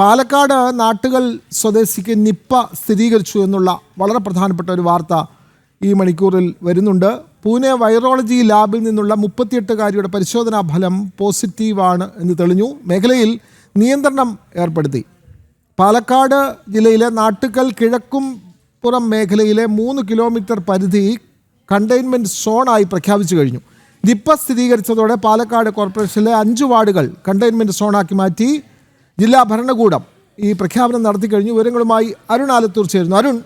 Palakkad നാട്ടുകൾ സ്വദേശിക്ക് Nipah സ്ഥിരീകരിച്ചു എന്നുള്ള വളരെ പ്രധാനപ്പെട്ട ഒരു വാർത്ത ഈ മണിക്കൂറിൽ വരുന്നുണ്ട്. പൂനെ വൈറോളജി ലാബിൽ നിന്നുള്ള മുപ്പത്തിയെട്ടുകാരിയുടെ പരിശോധനാ ഫലം പോസിറ്റീവാണ് എന്ന് തെളിഞ്ഞു. മേഖലയിൽ നിയന്ത്രണം ഏർപ്പെടുത്തി. പാലക്കാട് ജില്ലയിലെ നാട്ടുകൽ കിഴക്കും പുറം മേഖലയിലെ മൂന്ന് കിലോമീറ്റർ പരിധി കണ്ടെയ്ൻമെന്റ് സോണായി പ്രഖ്യാപിച്ചു കഴിഞ്ഞു. നിപ്പ സ്ഥിരീകരിച്ചതോടെ പാലക്കാട് കോർപ്പറേഷനിലെ അഞ്ച് വാർഡുകൾ കണ്ടെയ്ൻമെന്റ് സോണാക്കി മാറ്റി. ജില്ലാ ഭരണകൂടം ഈ പ്രഖ്യാപനം നടത്തി കഴിഞ്ഞു. വിവരങ്ങളുമായി അരുൺ ആലത്തൂർ ചേരുന്നു. അരുൺ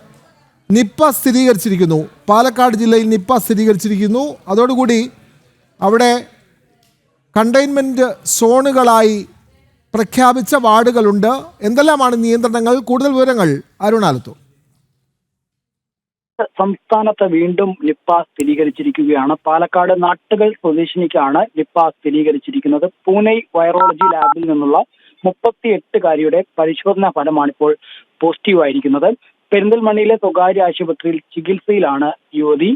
നിപ്പ സ്ഥിരീകരിച്ചിരിക്കുന്നു. പാലക്കാട് ജില്ലയിൽ നിപ്പ സ്ഥിരീകരിച്ചിരിക്കുന്നു. അതോടുകൂടി അവിടെ കണ്ടെയ്ൻമെന്റ് സോണുകളായി പ്രഖ്യാപിച്ച വാർഡുകളുണ്ട്. എന്തെല്ലാമാണ് നിയന്ത്രണങ്ങൾ? കൂടുതൽ വിവരങ്ങൾ അരുൺ ആലത്തൂർ. സംസ്ഥാനത്ത് വീണ്ടും നിപ്പ സ്ഥിരീകരിച്ചിരിക്കുകയാണ്. പാലക്കാട് നാട്ടുകൾ സ്വദേശിനിക്കാണ് നിപ്പ സ്ഥിരീകരിച്ചിരിക്കുന്നത്. പൂനെ വൈറോളജി ലാബിൽ നിന്നുള്ള മുപ്പത്തിയെട്ടുകാരിയുടെ പരിശോധനാ ഫലമാണ് ഇപ്പോൾ പോസിറ്റീവായിരിക്കുന്നത് പെരിന്തൽമണ്ണയിലെ സ്വകാര്യ ആശുപത്രിയിൽ ചികിത്സയിലാണ് യുവതി.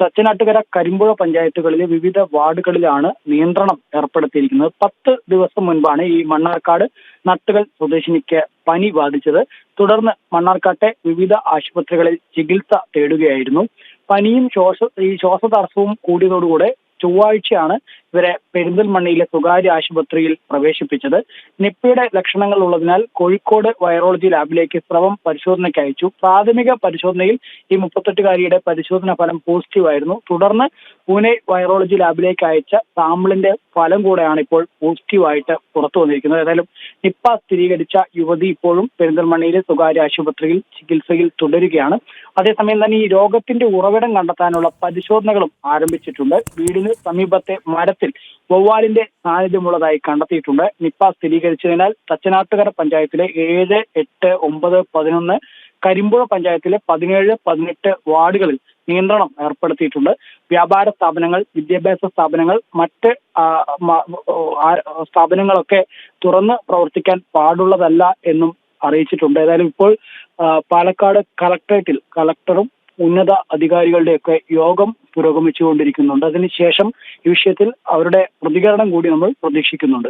തച്ചനാട്ടുകര കരിമ്പുഴ പഞ്ചായത്തുകളിലെ വിവിധ വാർഡുകളിലാണ് നിയന്ത്രണം ഏർപ്പെടുത്തിയിരിക്കുന്നത്. പത്ത് ദിവസം മുൻപാണ് ഈ മണ്ണാർക്കാട് നട്ടുകൾ സ്വദേശിനിക്ക് പനി ബാധിച്ചത്. തുടർന്ന് മണ്ണാർക്കാട്ടെ വിവിധ ആശുപത്രികളിൽ ചികിത്സ തേടുകയായിരുന്നു. പനിയും ശ്വാസ ഈ ശ്വാസതടസ്സവും കൂടിയതോടുകൂടെ ചൊവ്വാഴ്ചയാണ് ഇവരെ പെരിന്തൽമണ്ണയിലെ സ്വകാര്യ ആശുപത്രിയിൽ പ്രവേശിപ്പിച്ചത്. നിപ്പയുടെ ലക്ഷണങ്ങൾ ഉള്ളതിനാൽ കോഴിക്കോട് വൈറോളജി ലാബിലേക്ക് സ്രവം പരിശോധനയ്ക്ക് അയച്ചു. പ്രാഥമിക പരിശോധനയിൽ ഈ മുപ്പത്തെട്ടുകാരിയുടെ പരിശോധന ഫലം പോസിറ്റീവ് ആയിരുന്നു. തുടർന്ന് പൂനെ വൈറോളജി ലാബിലേക്ക് അയച്ച സാമ്പിളിന്റെ ഫലം കൂടെയാണ് ഇപ്പോൾ പോസിറ്റീവായിട്ട് പുറത്തു വന്നിരിക്കുന്നത്. ഏതായാലും നിപ്പ സ്ഥിരീകരിച്ച യുവതി ഇപ്പോഴും പെരിന്തൽമണ്ണയിലെ സ്വകാര്യ ആശുപത്രിയിൽ ചികിത്സയിൽ തുടരുകയാണ്. അതേസമയം തന്നെ ഈ രോഗത്തിന്റെ ഉറവിടം കണ്ടെത്താനുള്ള പരിശോധനകളും ആരംഭിച്ചിട്ടുണ്ട്. വീടിന് സമീപത്തെ മരത്തിൽ വവ്വാലിന്റെ സാന്നിധ്യമുള്ളതായി കണ്ടെത്തിയിട്ടുണ്ട്. നിപ്പ സ്ഥിരീകരിച്ചതിനാൽ തച്ചനാട്ടുകര പഞ്ചായത്തിലെ ഏഴ് എട്ട് ഒമ്പത് പതിനൊന്ന് കരിമ്പുഴ പഞ്ചായത്തിലെ പതിനേഴ് പതിനെട്ട് വാർഡുകളിൽ നിയന്ത്രണം ഏർപ്പെടുത്തിയിട്ടുണ്ട്. വ്യാപാര സ്ഥാപനങ്ങൾ വിദ്യാഭ്യാസ സ്ഥാപനങ്ങൾ മറ്റ് സ്ഥാപനങ്ങളൊക്കെ തുറന്ന് പ്രവർത്തിക്കാൻ പാടുള്ളതല്ല എന്നും അറിയിച്ചിട്ടുണ്ട്. ഏതായാലും ഇപ്പോൾ പാലക്കാട് കളക്ടറേറ്റിൽ കളക്ടറും ഉന്നത അധികാരികളുടെയൊക്കെ യോഗം പുരോഗമിച്ചുകൊണ്ടിരിക്കുന്നുണ്ട്. അതിനുശേഷം ഈ വിഷയത്തിൽ അവരുടെ പ്രതികരണം കൂടി നമ്മൾ പ്രതീക്ഷിക്കുന്നുണ്ട്.